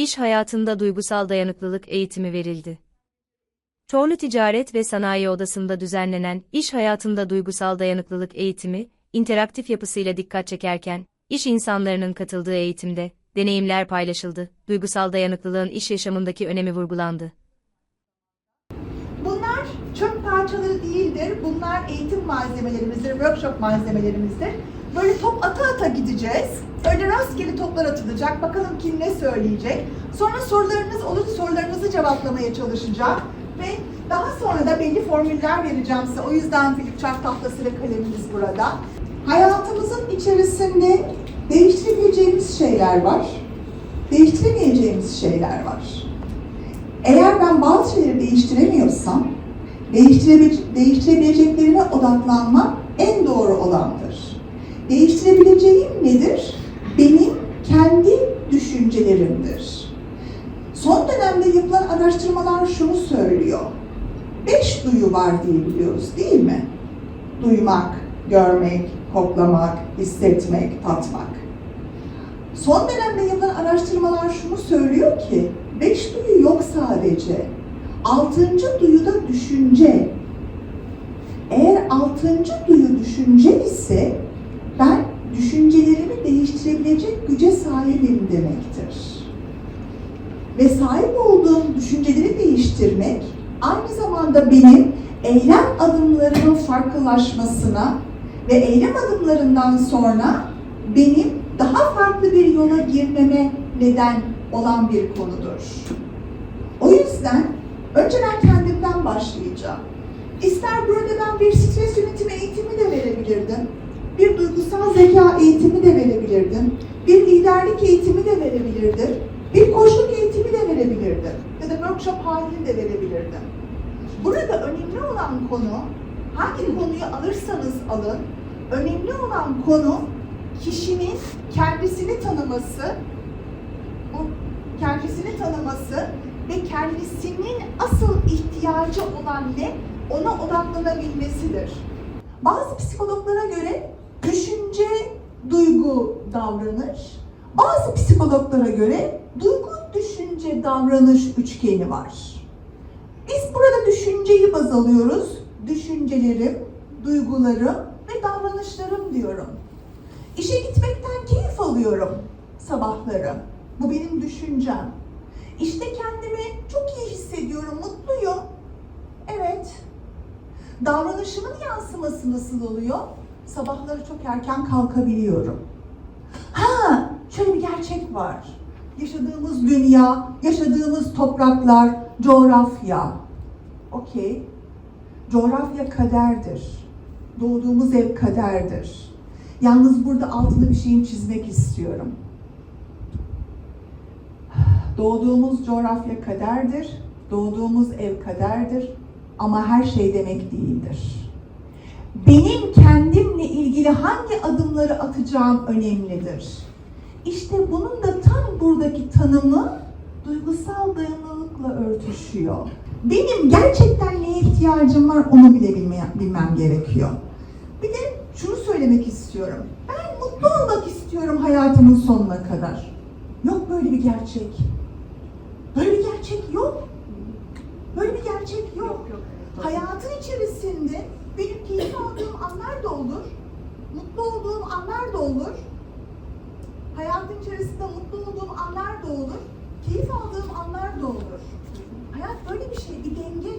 İş hayatında duygusal dayanıklılık eğitimi verildi. Çorlu Ticaret ve Sanayi Odası'nda düzenlenen iş hayatında duygusal dayanıklılık eğitimi, interaktif yapısıyla dikkat çekerken, iş insanlarının katıldığı eğitimde, deneyimler paylaşıldı, duygusal dayanıklılığın iş yaşamındaki önemi vurgulandı. Bunlar çöp parçaları değildir. Bunlar eğitim malzemelerimizdir, workshop malzemelerimizdir. Böyle top ata ata gideceğiz. Öyle rastgele toplar atılacak. Bakalım kim ne söyleyecek. Sonra sorularınız olur, sorularınızı cevaplamaya çalışacağım. Ve daha sonra da belli formüller vereceğim size. O yüzden Philip Chart tahtası ve kalemimiz burada. Hayatımızın içerisinde değiştirebileceğimiz şeyler var. Değiştiremeyeceğimiz şeyler var. Eğer ben bazı şeyleri değiştiremiyorsam, değiştirebileceklerime odaklanmak en doğru. Değiştirebileceğim nedir? Benim kendi düşüncelerimdir. Son dönemde yapılan araştırmalar şunu söylüyor. Beş duyu var diye biliyoruz değil mi? Duymak, görmek, koklamak, hissetmek, tatmak. Son dönemde yapılan araştırmalar şunu söylüyor ki, beş duyu yok sadece. Altıncı duyu da düşünce. Eğer altıncı duyu düşünce ise, değiştirebilecek güce sahibim demektir. Ve sahip olduğum düşünceleri değiştirmek, aynı zamanda benim eylem adımlarımın farklılaşmasına ve eylem adımlarından sonra benim daha farklı bir yola girmeme neden olan bir konudur. O yüzden önce ben kendimden başlayacağım. İster burada ben bir stres yönetimi eğitimi de verebilirdim. Bir zeka eğitimi de verebilirdim. Bir liderlik eğitimi de verebilirdim. Bir koçluk eğitimi de verebilirdim. Ya da workshop halini de verebilirdim. Burada önemli olan konu, hangi konuyu alırsanız alın, önemli olan konu kişinin kendisini tanıması, bu kendisini tanıması ve kendisinin asıl ihtiyacı olan ne ona odaklanabilmesidir. Bazı psikologlara göre düşünce, davranış, bazı psikologlara göre duygu, düşünce, davranış üçgeni var. Biz burada düşünceyi baz alıyoruz. Düşüncelerim, duygularım ve davranışlarım diyorum. İşe gitmekten keyif alıyorum sabahları. Bu benim düşüncem. İşte kendimi çok iyi hissediyorum, mutluyum. Evet. Davranışımın yansıması nasıl oluyor? Sabahları çok erken kalkabiliyorum. Ha, şöyle bir gerçek var. Yaşadığımız dünya, yaşadığımız topraklar, coğrafya. Okey. Coğrafya kaderdir. Doğduğumuz ev kaderdir. Yalnız burada altını bir şeyin çizmek istiyorum. Doğduğumuz coğrafya kaderdir, doğduğumuz ev kaderdir ama her şey demek değildir. Benim kendimle ilgili hangi adımları atacağım önemlidir. İşte bunun da tam buradaki tanımı duygusal dayanıklılıkla örtüşüyor. Benim gerçekten neye ihtiyacım var onu bile bilmem, bilmem gerekiyor. Bir de şunu söylemek istiyorum. Ben mutlu olmak istiyorum hayatımın sonuna kadar. Yok böyle bir gerçek. Böyle bir gerçek yok. Böyle bir gerçek yok. Hayatın içerisinde benim anlar da olur. Mutlu olduğum anlar da olur. Hayatın içerisinde mutlu olduğum anlar da olur. Keyif aldığım anlar da olur. Hayat böyle bir şey, bir denge